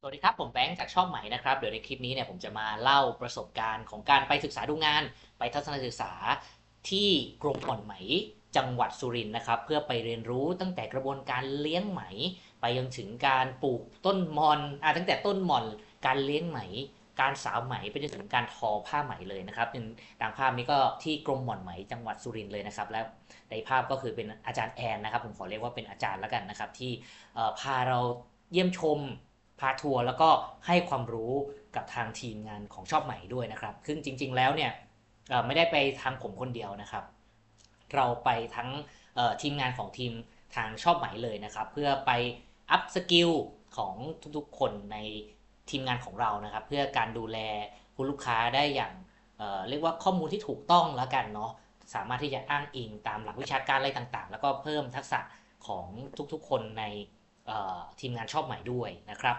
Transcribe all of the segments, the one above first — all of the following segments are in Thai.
สวัสดีครับ ผมแบงค์จากช่องใหม่นะครับ เดี๋ยวในคลิปนี้เนี่ยผมจะมาเล่าประสบการณ์ของการไปศึกษาดูงาน ไปทัศนศึกษาที่กรมอ่อนไหมจังหวัดสุรินทร์นะครับ เพื่อไปเรียนรู้ตั้งแต่กระบวนการเลี้ยงไหม ไปจนถึงการปลูกต้นมอนอ่าตั้งแต่ต้นมอนการเลี้ยงไหม การสาวไหมไปจนถึงการทอผ้าไหมเลยนะครับดังภาพนี้ก็ที่กรมหม่อนไหมจังหวัดสุรินทร์เลยนะครับ แล้วในภาพก็คือเป็นอาจารย์แอนนะครับ ผมขอเรียกว่าเป็นอาจารย์แล้วกันนะครับ ที่พาเราเยี่ยมชม พาทัวร์แล้วก็ให้ความรู้กับทางทีมงานของชอบใหม่ด้วยนะครับ ซึ่งจริง ๆ แล้วเนี่ยไม่ได้ไปทางผมคนเดียวนะครับ เราไปทั้งทีมงานของทีมทางชอบใหม่เลยนะครับ เพื่อไปอัพสกิลของทุกๆคนในทีมงานของเรานะครับ เพื่อการดูแลคุณลูกค้าได้อย่างเเรียกว่าข้อมูลที่ถูกต้องแล้วกันเนาะสามารถที่จะอ้างอิงตามหลักวิชาการอะไรต่างๆ แล้วก็เพิ่มทักษะของทุกๆ คนใน ทีมงานชอบใหม่ด้วยนะครับ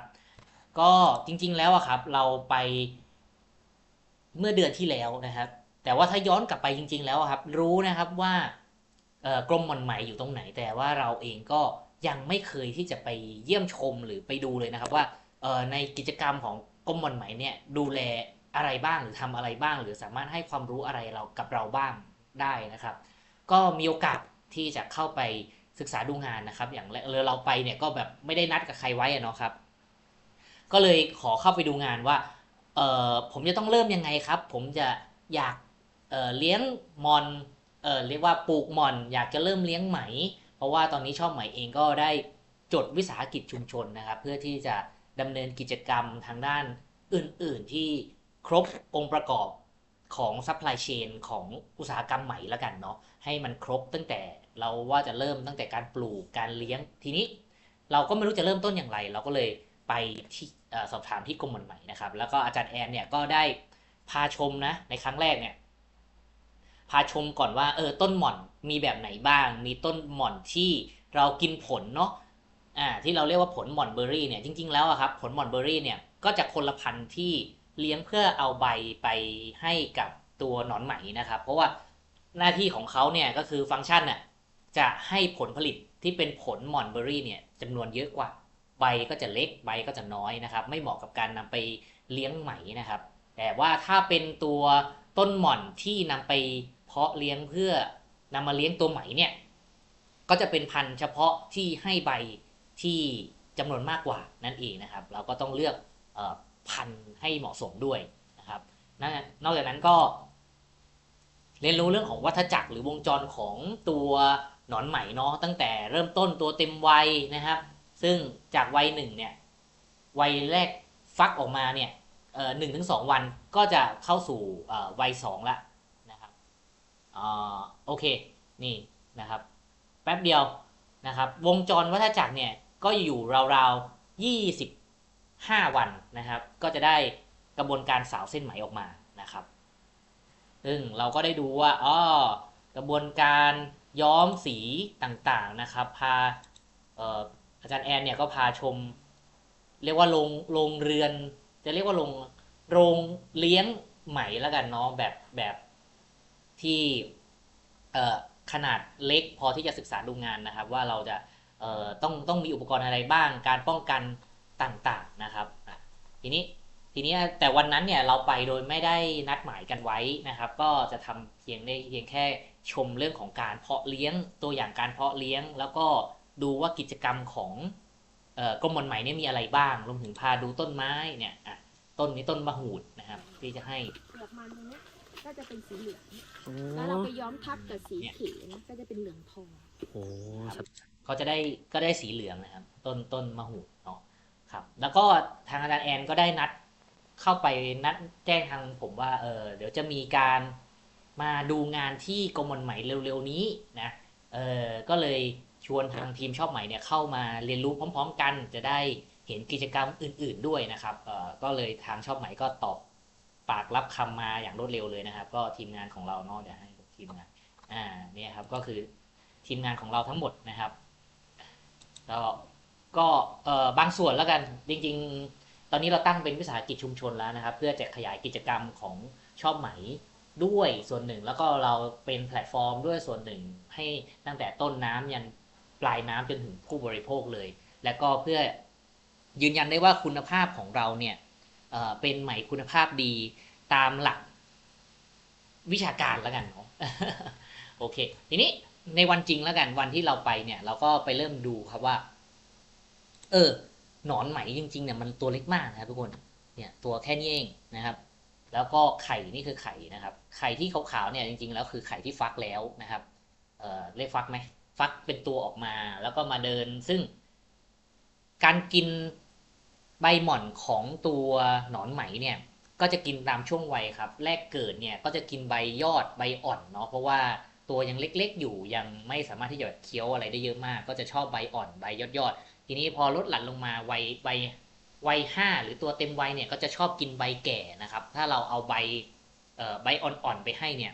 ก็จริงๆแล้วอะครับเราไปเมื่อเดือนที่แล้วนะครับ แต่ว่าถ้าย้อนกลับไปจริง ๆ แล้วครับ รู้นะครับว่ากรมหม่อนไหม่อยู่ตรงไหน แต่ว่าเราเองก็ยังไม่เคยที่จะไปเยี่ยมชมหรือไปดูเลยนะครับว่าในกิจกรรมของกรมหม่อนไหม่เนี่ยดูแลอะไรบ้างหรือทำอะไรบ้าง หรือสามารถให้ความรู้อะไรเรากับเราบ้างได้นะครับ ก็มีโอกาสที่จะเข้าไป ศึกษาดูงานนะครับ อย่างแรเลยเราไปเนี่ยก็แบบไม่ได้นัดกับใครไว้อะเนาะครับ ก็เลยขอเข้าไปดูงานว่าเออผมจะต้องเริ่มยังไงครับ ผมจะอยากเออเลี้ยงมอนเออเรียกว่าปลูกมอน อยากจะเริ่มเลี้ยงไหม เพราะว่าตอนนี้ชอบไหมเองก็ได้จดวิสาหกิจชุมชนนะครับ เพื่อที่จะดำเนินกิจกรรมทางด้านอื่น ๆ ที่ครบองค์ประกอบของซัพพลายเชนของอุตสาหกรรมไหมแล้วกันเนาะให้มันครบตั้งแต่ เราว่าจะเริ่มตั้งแต่การปลูกการเลี้ยงทีนี้ เราก็ไม่รู้จะเริ่มต้นอย่างไร เราก็เลยไปที่สอบถามที่กรมหม่อนไหมนะครับ แล้วก็อาจารย์แอนเนี่ยก็ได้พาชมนะในครั้งแรกเนี่ยพาชมก่อนว่าเออต้นหม่อนมีแบบไหนบ้าง มีต้นหม่อนที่เรากินผลเนาะอ่าที่เราเรียกว่าผลหม่อนเบอร์รี่เนี่ยจริง ๆ แล้วอะครับผลหม่อนเบอร์รี่เนี่ยก็จะคนละพันธุ์ที่เลี้ยงเพื่อเอาใบไปให้กับตัวหนอนไหมนะครับ เพราะว่าหน้าที่ของเขาเนี่ยก็คือฟังก์ชันน่ะ จะให้ผลผลิตที่เป็นผลหม่อนเบอร์รี่เนี่ยจำนวนเยอะกว่า ใบก็จะเล็กใบก็จะน้อยนะครับ ไม่เหมาะกับการนำไปเลี้ยงไหมนะครับ แต่ว่าถ้าเป็นตัวต้นหม่อนที่นำไปเพาะเลี้ยงเพื่อนำมาเลี้ยงตัวไหมเนี่ยก็จะเป็นพันธุ์เฉพาะที่ให้ใบที่จำนวนมากกว่านั่นเองนะครับ เราก็ต้องเลือกออพันธุ์ให้เหมาะสมด้วยนะครับนนนอกจากนั้นก็ เรียนรู้เรื่องของวัฏจักรหรือวงจรของตัว หนอนไหมเนาะตั้งแต่เริ่มต้นตัวเต็มวัยนะครับ ซึ่งจากวัยหนึ่งเนี่ยวัยแรกฟักออกมาเนี่ยหนึ่งถึงสองวันก็จะเข้าสู่วัยสองละนะครับอ่าโอเคนี่นะครับแป๊บเดียวนะครับวงจรวัฏจักรเนี่ยก็อยู่ราวๆยี่สิบห้าวันนะครับ ก็จะได้กระบวนการสาวเส้นไหมออกมานะครับ ซึ่งเราก็ได้ดูว่าอ๋อกระบวนการ ย้อมสีต่างๆนะครับ พาอาจารย์แอนเนี่ยก็พาชม เรียกว่าโรงโรงเรือน จะเรียกว่าโรงโรงเลี้ยงไหมแล้วกันเนาะแบบแบบที่ขนาดเล็กพอที่จะศึกษาดูงานนะครับ ว่าเราจะต้องต้องมีอุปกรณ์อะไรบ้าง การป้องกันต่างๆนะครับทีนี้ ทีนี้แต่วันนั้นเนี่ยเราไปโดยไม่ได้นัดหมายกันไว้นะครับ ก็จะทำเพียงได้เพียงแค่ชมเรื่องของการเพาะเลี้ยงตัวอย่างการเพาะเลี้ยง แล้วก็ดูว่ากิจกรรมของเอ่อกรมหม่อนไหมเนี่ยมีอะไรบ้างรวมถึงพาดูต้นไม้เนี่ยอะต้นนี้ต้นมะหูดนะครับที่จะให้เปลือกมันตรงเนี้ยก็จะเป็นสีเหลืองโอ้แล้วเราไปย้อมทับกับสีเขียวก็จะเป็นเหลืองทองโหครับก็จะได้ก็ได้สีเหลืองนะครับ ต้นต้นมะหูดเนาะครับ แล้วก็ทางอาจารย์แอนก็ได้นัด เข้าไปนัดแจ้งทางผมว่าเออเดี๋ยวจะมีการมาดูงานที่กรมหม่อนไหมเร็วๆนี้นะเออก็เลยชวนทางทีมชอบไหมเนี่ยเข้ามาเรียนรู้พร้อม ๆ กัน จะได้เห็นกิจกรรมอื่น ๆด้วยนะครับเออก็เลยทางชอบไหมก็ตอบปากรับคำมาอย่างรวดเร็วเลยนะครับ ก็ทีมงานของเราเนาะเดี๋ยวให้ทีมงานอ่าเนี่ยครับก็คือทีมงานของเราทั้งหมดนะครับก็ก็เอ่อบางส่วนแล้วกันจริง ๆ ตอนนี้เราตั้งเป็นวิสาหกิจชุมชนแล้วนะครับ เพื่อจะขยายกิจกรรมของชอบไหมด้วยส่วนหนึ่งแล้วก็เราเป็นแพลตฟอร์มด้วยส่วนหนึ่งให้ตั้งแต่ต้นน้ำยันปลายน้ำจนถึงผู้บริโภคเลย และก็เพื่อยืนยันได้ว่าคุณภาพของเราเนี่ยเอ่อเป็นไหมคุณภาพดีตามหลักวิชาการแล้วกันเนาะโอเค ทีนี้ในวันจริงแล้วกันวันที่เราไปเนี่ย เราก็ไปเริ่มดูครับว่า เออ หนอนไหมจริงๆเนี่ยมันตัวเล็กมากนะครับทุกคนเนี่ยตัวแค่นี้เองนะครับ แล้วก็ไข่นี่คือไข่นะครับ ไข่ที่ขาวๆเนี่ยจริงๆแล้วคือไข่ที่ฟักแล้วนะครับเอ่อเรียกฟักไหมฟักเป็นตัวออกมาแล้วก็มาเดินซึ่ง การกินใบหม่อนของตัวหนอนไหมเนี่ยก็จะกินตามช่วงวัยครับ แรกเกิดเนี่ยก็จะกินใบยอดใบอ่อนเนาะเพราะว่าตัวยังเล็กๆอยู่ยังไม่สามารถที่จะเคี้ยวอะไรได้เยอะมาก ก็จะชอบใบอ่อนใบยอดๆ ทีนี้พอลดหลั่นลงมาวัยใบวัยห้าหรือตัวเต็มวัยเนี่ยก็จะชอบกินใบแก่นะครับ ถ้าเราเอาใบใบอ่อนๆไปให้เนี่ย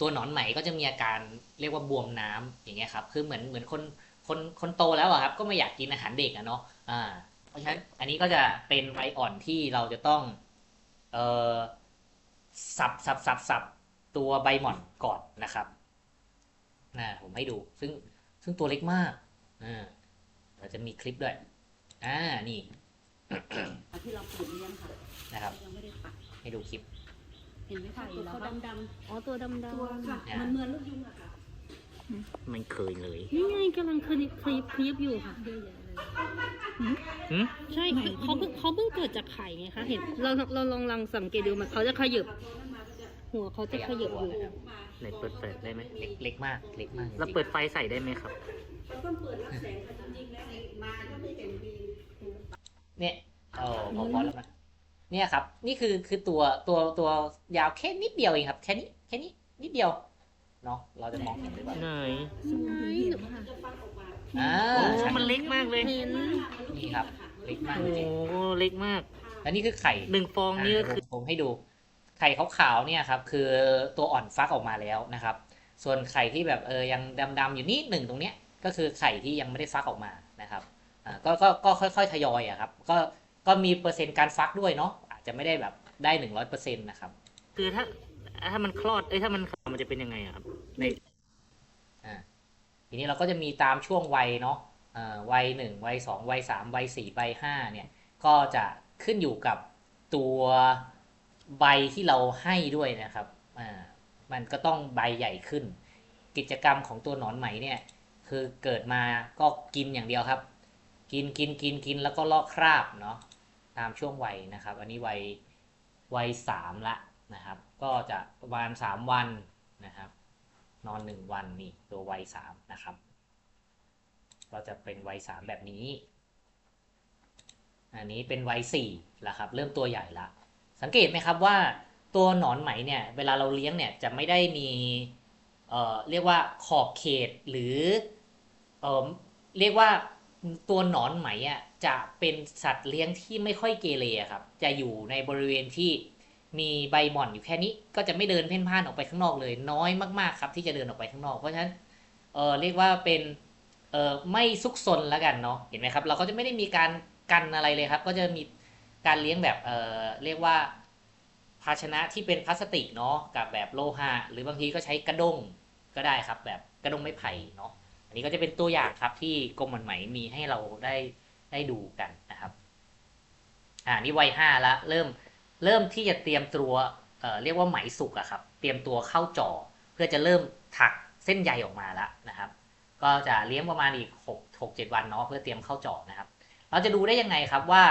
ตัวหนอนไหมก็จะมีอาการเรียกว่าบวมน้ำอย่างเงี้ยครับ คือเหมือนเหมือนคนคนคนโตแล้วอะครับ ก็ไม่อยากกินอาหารเด็กอะเนาะอ่า เพราะฉะนั้นอันนี้ก็จะเป็นใบอ่อนที่เราจะต้องเอ่อสับสับสับสับตัวใบหม่อนก่อนนะครับนะผมให้ดู ซึ่งซึ่งตัวเล็กมากอ่า เราจะมีคลิปด้วย อ่า นี่ ที่เราปลูกเลี้ยงค่ะนะครับ ยังไม่ได้ปักให้ดูคลิป เห็นไหมคะไข่ตัวแล้วเขาก็ดำอ๋อตัวดำๆ ๆตัวค่ะอ่ามัมันเหมือนลูกยุงอะค่ะไม่เคยเลยนี่ไงกำลังคลิปคลิปคลิปอยู่ค่ะ เยอะแยะเลยหืมใช่คือเขาเพิ่งเขาเพิ่งเกิดจากไข่ไงคะ เห็นเราเราลองลองสังเกตดูมันเขาจะขยับ หัวเขาจะขยับอยู่ ไหนเปิดเปิดได้ไหมเล็กเล็กมาก เล็กมากจริงๆเราเปิดไฟใส่ได้ไหมครับมันต้องเปิดรับแสงค่ะจริงๆแล้วมาก็ไม่เห็นมี เนี่ยเออพอพอแล้วนะเนี่ยครับ นี่คือคือตัวตัวตัวยาวแค่นิดเดียวเองครับ แค่นี้แค่นี้นิดเดียวเนาะเราจะมองเห็นหรือเปล่าไหนไม่หรือค่ะอ่าโอ้ใช่มันเล็กมากเลยเห็นนี่ครับ เล็กมากโอ้จริงเล็กมากๆแล้วนี่คือไข่หนึ่งฟองนี่ก็อ่าคือผมผมให้ดู ไข่ขาวๆเนี่ยครับ คือตัวอ่อนฟักออกมาแล้วนะครับ ส่วนไข่ที่แบบเออยังดำๆอยู่นิดหนึ่งตรงเนี้ยก็คือไข่ที่ยังไม่ได้ฟักออกมานะครับอ่า ก็ก็ก็ค่อยๆทยอยอะครับ ก็ก็มีเปอร์เซ็นต์การฟักด้วยเนาะอาจจะไม่ได้แบบได้หนึ่งร้อยเปอร์เซ็นต์นะครับ คือถ้าถ้ามันคลอดเอ้ยถ้ามันคลอดมันจะเป็นยังไงอะครับในอ่าทีนี้เราก็จะมีตามช่วงวัยเนาะอ่าวัยหนึ่งวัยสองวัยสามวัยสี่วัยห้าเนี่ยก็จะขึ้นอยู่กับตัวใบที่เราให้ด้วยนะครับอ่ามันก็ต้องใบใหญ่ขึ้น กิจกรรมของตัวหนอนไหมเนี่ย คือเกิดมาก็กินอย่างเดียวครับ กินกินกินกินแล้วก็ลอกคราบเนาะตามช่วงวัยนะครับ อันนี้วัยวัยสามละนะครับ ก็จะประมาณสามวันนะครับ นอนหนึ่งวันนี่ตัววัยสามนะครับ ก็จะเป็นวัยสามแบบนี้ อันนี้เป็นวัยสี่ละครับ เริ่มตัวใหญ่ละ สังเกตไหมครับว่าตัวหนอนไหมเนี่ย เวลาเราเลี้ยงเนี่ยจะไม่ได้มีเอ่อเรียกว่าขอบเขตหรือเอ่อเรียกว่า ตัวหนอนไหมอะจะเป็นสัตว์เลี้ยงที่ไม่ค่อยเกเรครับ จะอยู่ในบริเวณที่มีใบหม่อนอยู่แค่นี้ ก็จะไม่เดินเพ่นพ่านออกไปข้างนอกเลย น้อยมากๆครับ ที่จะเดินออกไปข้างนอก เพราะฉะนั้นเออเรียกว่าเป็นเออไม่ซุกซนแล้วกันเนาะเห็นไหมครับ เราก็จะไม่ได้มีการกันอะไรเลยครับ ก็จะมีการเลี้ยงแบบเออเรียกว่าภาชนะที่เป็นพลาสติกเนาะกับแบบโลหะหรือบางทีก็ใช้กระด้งก็ได้ครับ แบบกระด้งไม้ไผ่เนาะ นี้ก็จะเป็นตัวอย่างครับที่กรมหมันไหมมีให้เราได้ได้ดูกันนะครับ อ่านี่วัยห้าละเริ่มเริ่มที่จะเตรียมตัวเอ่อเรียกว่าไหมสุกอะครับ เตรียมตัวเข้าจ่อเพื่อจะเริ่มถักเส้นใยออกมาแล้วนะครับ ก็จะเลี้ยงประมาณอีกหกหกเจ็ดวันเนาะเพื่อเตรียมเข้าจ่อนะครับ เราจะดูได้ยังไงครับว่า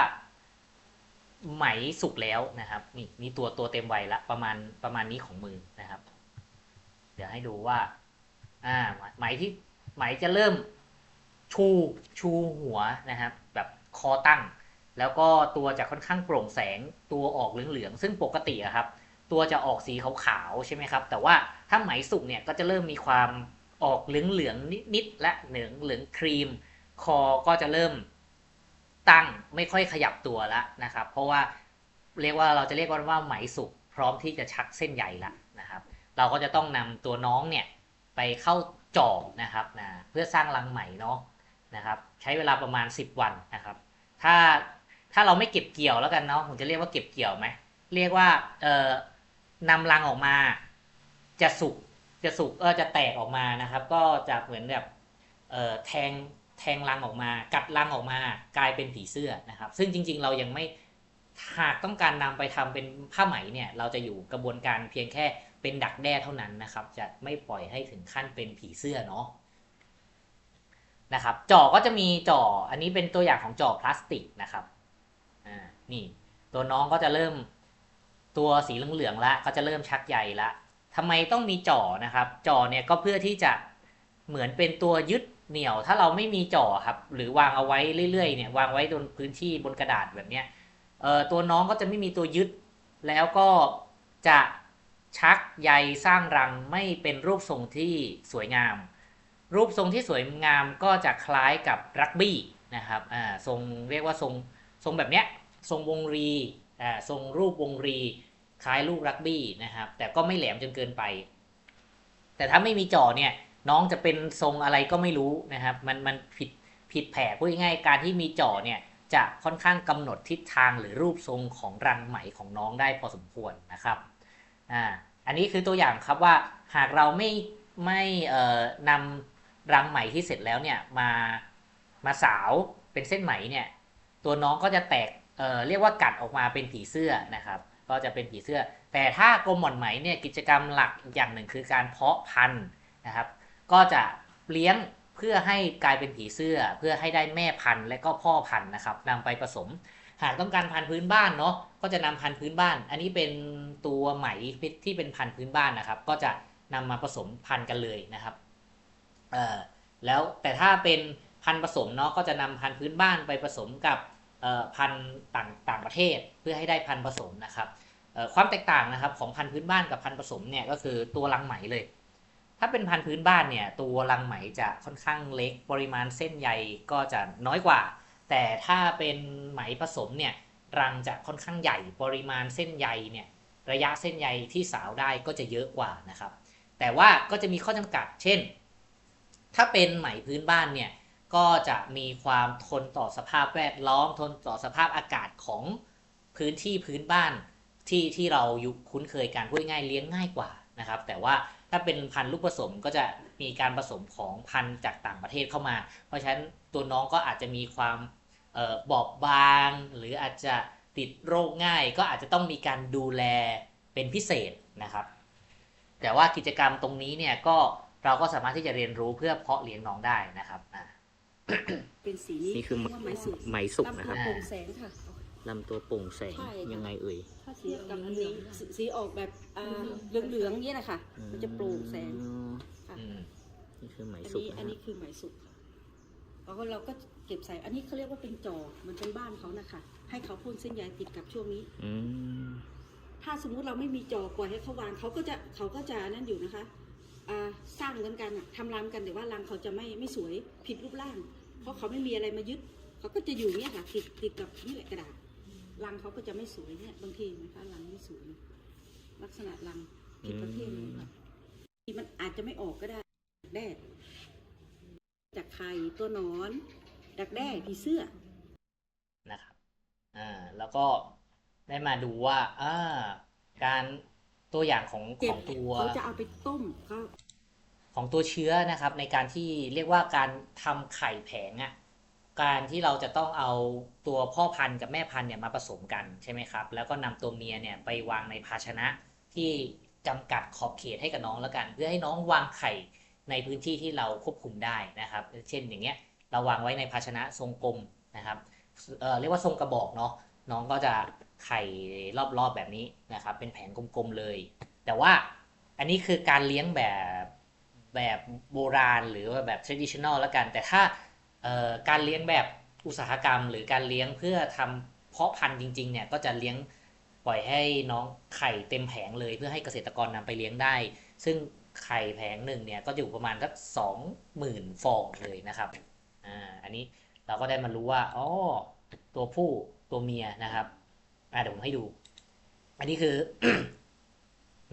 ไหมสุกแล้วนะครับ นี่นี่ตัวตัวเต็มวัยละประมาณประมาณนี้ของมือนะครับ เดี๋ยวให้ดูว่า อ่าไหมที่ ไหมจะเริ่มชูชูหัวนะครับ แบบคอตั้ง แล้วก็ตัวจะค่อนข้างโปร่งแสงตัวออกเหลืองๆซึ่งปกติอะครับ ตัวจะออกสีขาวๆใช่ไหมครับ แต่ว่าถ้าไหมสุกเนี่ยก็จะเริ่มมีความออกเหลืองๆนิดๆและเหลืองเหลืองครีม คอก็จะเริ่มตั้งไม่ค่อยขยับตัวแล้วนะครับ เพราะว่าเรียกว่าเราจะเรียกว่าว่าไหมสุกพร้อมที่จะชักเส้นใยละนะครับ เราก็จะต้องนำตัวน้องเนี่ยไปเข้า จ่อนะครับนะเพื่อสร้างรังไหมเนาะนะครับใช้เวลาประมาณ 10 วันนะครับ ถ้าถ้าเราไม่เก็บเกี่ยวแล้วกันเนาะผมจะเรียกว่าเก็บเกี่ยวไหมเรียกว่าเอ่อนำรังออกมา จะสุกจะสุกเออจะแตกออกมานะครับ ก็จะเหมือนแบบเอ่อแทงแทงรังออกมา กัดรังออกมา กลายเป็นผีเสื้อนะครับ ซึ่งจริง ๆ เรายังไม่ หากต้องการนำไปทำเป็นผ้าไหมเนี่ยเราจะอยู่กระบวนการเพียงแค่เป็นดักแด้เท่านั้นนะครับ จะไม่ปล่อยให้ถึงขั้นเป็นผีเสื้อเนาะนะครับจ่อก็จะมีจ่ออันนี้เป็นตัวอย่างของจ่อพลาสติกนะครับอ่านี่ตัวน้องก็จะเริ่มตัวสีเหลืองๆละก็จะเริ่มชักใยละทำไมต้องมีจ่อนะครับจ่อเนี่ยก็เพื่อที่จะเหมือนเป็นตัวยึดเหนี่ยวถ้าเราไม่มีจ่อครับ หรือวางเอาไว้เรื่อยๆเนี่ยวางไว้บนพื้นที่บนกระดาษแบบเนี้ย ตัวน้องก็จะไม่มีตัวยึด แล้วก็จะชักใยสร้างรังไม่เป็นรูปทรงที่สวยงาม รูปทรงที่สวยงามก็จะคล้ายกับรักบี้นะครับอ่าทรงเรียกว่าทรงทรงแบบเนี้ยทรงวงรีอ่าทรงรูปวงรีคล้ายลูกรักบี้นะครับ แต่ก็ไม่แหลมจนเกินไป แต่ถ้าไม่มีจ่อเนี่ยน้องจะเป็นทรงอะไรก็ไม่รู้นะครับ มันมันผิดผิดแผกพูดง่ายการที่มีจ่อเนี่ย จะค่อนข้างกำหนดทิศทางหรือรูปทรงของรังไหมของน้องได้พอสมควรนะครับอ่าอันนี้คือตัวอย่างครับว่าหากเราไม่ไม่เอ่อนำรังไหมที่เสร็จแล้วเนี่ยมามาสาวเป็นเส้นไหมเนี่ยตัวน้องก็จะแตกเอ่อเรียกว่ากัดออกมาเป็นผีเสื้อนะครับ ก็จะเป็นผีเสื้อ แต่ถ้ากรมหม่อนไหมเนี่ยกิจกรรมหลักอย่างหนึ่งคือการเพาะพันธุ์นะครับ ก็จะเลี้ยง เพื่อให้กลายเป็นผีเสื้อ เพื่อให้ได้แม่พันธุ์และก็พ่อพันธุ์นะครับนำไปผสม หากต้องการพันธุ์พื้นบ้านเนาะก็จะนำพันธุ์พื้นบ้าน อันนี้เป็นตัวไหมที่เป็นพันธุ์พื้นบ้านนะครับ ก็จะนำมาผสมพันธุ์กันเลยนะครับเอ่อแล้วแต่ถ้าเป็นพันธุ์ผสมเนาะก็จะนำพันธุ์พื้นบ้านไปผสมกับเอ่อพันธุ์ต่างต่างประเทศเพื่อให้ได้พันธุ์ผสมนะครับเอ่อความแตกต่างนะครับของพันธุ์พื้นบ้านกับพันธุ์ผสมเนี่ยก็คือตัวรังไหมเลย ถ้าเป็นพันธุ์พื้นบ้านเนี่ยตัวรังไหมจะค่อนข้างเล็กปริมาณเส้นใยก็จะน้อยกว่า แต่ถ้าเป็นไหมผสมเนี่ยรังจะค่อนข้างใหญ่ปริมาณเส้นใยเนี่ยระยะเส้นใยที่สาวได้ก็จะเยอะกว่านะครับ แต่ว่าก็จะมีข้อจำกัด เช่น ถ้าเป็นไหมพื้นบ้านเนี่ยก็จะมีความทนต่อสภาพแวดล้อม ทนต่อสภาพอากาศของพื้นที่พื้นบ้านที่ที่เรายุคุ้นเคยกันพูดง่ายเลี้ยงง่ายกว่านะครับ แต่ว่า ถ้าเป็นพันธุ์ลูกผสมก็จะมีการผสมของพันธุ์จากต่างประเทศเข้ามา เพราะฉะนั้นตัวน้องก็อาจจะมีความเออบอบบาง หรืออาจจะติดโรคง่าย ก็อาจจะต้องมีการดูแลเป็นพิเศษนะครับ แต่ว่ากิจกรรมตรงนี้เนี่ยก็เราก็สามารถที่จะเรียนรู้เพื่อเพาะเลี้ยงน้องได้นะครับอ่าเป็นสีนี้นี่คือว่าไม้สุกไหมสุกนะครับ ลำตัวโปร่งแสงค่ะลำตัวโปร่งแสงใช่ค่ะ ยังไงเอ่ยถ้าเทียบกับอันนี้สีสีออกแบบอ่าเหลืองๆเงี้ยนะคะมันจะโปร่งแสงอืมค่ะ อืมนี่คือไหมอันสุกนี้นะอันนี้คือไหมสุกค่ะแล้วก็เราก็เก็บใส่ อันนี้เขาเรียกว่าเป็นจอ มันเป็นบ้านเขานะคะ ให้เขาพ่นเส้นใยติดกับช่วงนี้ อืมถ้าสมมุติเราไม่มีจอปล่อยให้เขาวางเขาก็จะเขาก็จะนั่นอยู่นะคะอ่าสร้างเหมือนกันอะทำรังกันแต่ว่ารังเขาจะไม่ไม่สวยผิดรูปร่าง เพราะเขาไม่มีอะไรมายึด เขาก็จะอยู่เนี่ยค่ะติดติดกับนี่แหละกระดาษ รังเขาก็จะไม่สวยเนี่ยบางทีนะคะรังไม่สวยลักษณะรังผิดประเภทเลยค่ะมันอาจจะไม่ออกก็ได้ดักแด้จากไข่ตัวหนอนดักแด้ผีเสื้อนะครับอ่าแล้วก็ได้มาดูว่าอ่าการตัวอย่างของเก็ขบองตัวเขาจะเอาไปต้มเขาของตัวเชื้อนะครับ ในการที่เรียกว่าการทำไข่แผงอะ่ะ การที่เราจะต้องเอาตัวพ่อพันธุ์กับแม่พันธุ์เนี่ยมาผสมกันใช่ไหมครับ แล้วก็นำตัวเมียเนี่ยไปวางในภาชนะที่จำกัดขอบเขตให้กับน้องแล้วกัน เพื่อให้น้องวางไข่ในพื้นที่ที่เราควบคุมได้นะครับ เช่นอย่างเงี้ยเราวางไว้ในภาชนะทรงกลมนะครับเออเรียกว่าทรงกระบอกเนาะน้องก็จะไข่รอบๆแบบนี้นะครับ เป็นแผงกลมๆเลย แต่ว่าอันนี้คือการเลี้ยงแบบแบบโบราณหรือว่าแบบ traditional แล้วกัน แต่ถ้า การเลี้ยงแบบอุตสาหกรรม หรือการเลี้ยงเพื่อทำเพาะพันธุ์จริงๆเนี่ยก็จะเลี้ยงปล่อยให้น้องไข่เต็มแผงเลยเพื่อให้เกษตรกรนำไปเลี้ยงได้ ซึ่งไข่แผงหนึ่งเนี่ยก็อยู่ประมาณสักสองหมื่นฟองเลยนะครับอ่าอันนี้เราก็ได้มารู้ว่าอ๋อตัวผู้ตัวเมียนะครับอ่าเดี๋ยวผมให้ดู อันนี้คือ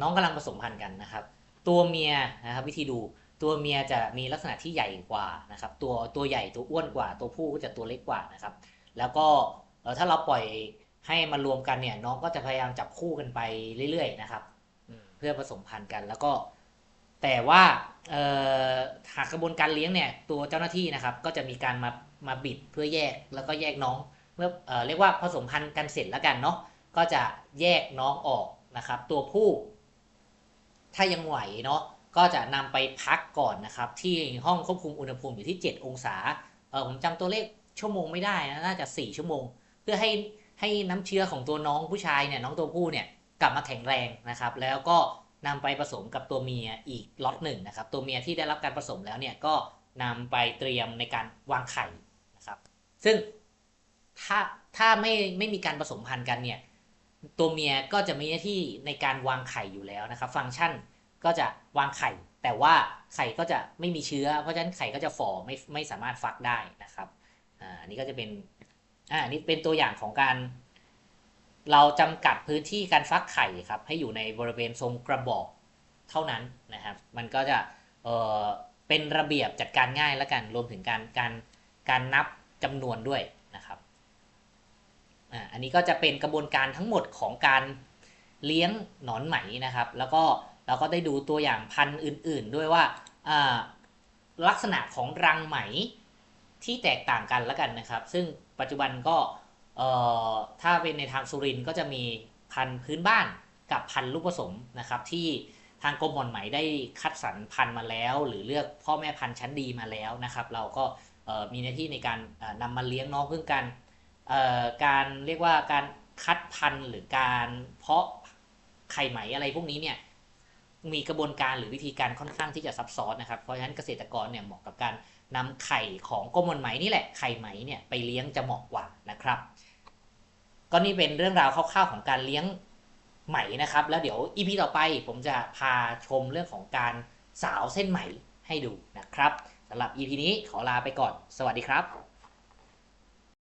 น้องกำลังผสมพันธุ์กันนะครับ ตัวเมียนะครับ วิธีดู ตัวเมียจะมีลักษณะที่ใหญ่กว่านะครับ ตัวตัวใหญ่ตัวอ้วนกว่า ตัวผู้ก็จะตัวเล็กกว่านะครับ แล้วก็เอ่อถ้าเราปล่อยให้มารวมกันเนี่ย น้องก็จะพยายามจับคู่กันไปเรื่อยๆนะครับอืมเพื่อผสมพันธุ์กันแล้วก็ แต่ว่าเอ่อหากกระบวนการเลี้ยงเนี่ย ตัวเจ้าหน้าที่นะครับ ก็จะมีการมามาบิดเพื่อแยกแล้วก็แยกน้องเมื่อเอ่อเรียกว่าผสมพันธุ์กันเสร็จแล้วกันเนาะก็จะแยกน้องออกนะครับ ตัวผู้ ถ้ายังไหวเนาะ ก็จะนำไปพักก่อนนะครับ ที่ห้องควบคุมอุณหภูมิอยู่ที่ 7 องศาเออผมจำตัวเลขชั่วโมงไม่ได้นะน่าจะ 4 ชั่วโมง เพื่อให้ให้น้ำเชื้อของตัวน้องผู้ชายเนี่ยน้องตัวผู้เนี่ยกลับมาแข็งแรงนะครับ แล้วก็นำไปผสมกับตัวเมียอีกล็อตหนึ่งนะครับ ตัวเมียที่ได้รับการผสมแล้วเนี่ยก็นำไปเตรียมในการวางไข่นะครับ ซึ่งถ้าถ้าไม่ไม่มีการผสมพันธุ์กันเนี่ยตัวเมียก็จะมีหน้าที่ในการวางไข่อยู่แล้วนะครับ ฟังก์ชัน ก็จะวางไข่ แต่ว่าไข่ก็จะไม่มีเชื้อ เพราะฉะนั้นไข่ก็จะฝ่อไม่ไม่สามารถฟักได้นะครับอ่าอันนี้ก็จะเป็นอ่านนี้เป็นตัวอย่างของการ เราจำกัดพื้นที่การฟักไข่ครับ ให้อยู่ในบริเวณทรงกระบอกเท่านั้นนะครับ มันก็จะเออเป็นระเบียบจัดการง่ายแล้วกันรวมถึงการการการนับจำนวนด้วยนะครับอ่าอันนี้ก็จะเป็นกระบวนการทั้งหมดของการเลี้ยงหนอนไหมนะครับ แล้วก็ เราก็ได้ดูตัวอย่างพันธุ์อื่น ๆ ด้วยว่าลักษณะของรังไหมที่แตกต่างกันแล้วกันนะครับ ซึ่งปัจจุบันก็ถ้าเป็นในทางสุรินก็จะมีพันธุ์พื้นบ้านกับพันธุ์ลูกผสมนะครับ ที่ทางกรมหม่อนไหมได้คัดสรรพันธุ์มาแล้ว หรือเลือกพ่อแม่พันธุ์ชั้นดีมาแล้วนะครับ เราก็มีหน้าที่ในการเอ่อนำมาเลี้ยงน้องเพื่อการการเรียกว่าการคัดพันธุ์หรือการเพาะไข่ไหมอะไรพวกนี้เนี่ย มีกระบวนการหรือวิธีการค่อนข้างที่จะซับซ้อนนะครับ เพราะฉะนั้นเกษตรกรเนี่ยเหมาะกับการนำไข่ของกมหม่อนไหมนี่แหละไข่ไหมเนี่ยไปเลี้ยงจะเหมาะกว่านะครับ ก็นี่เป็นเรื่องราวคร่าวๆของการเลี้ยงไหมนะครับ แล้วเดี๋ยวอีพีต่อไปผมจะพาชมเรื่องของการสาวเส้นไหมให้ดูนะครับสำหรับ EP นี้ขอลาไปก่อน สวัสดีครับ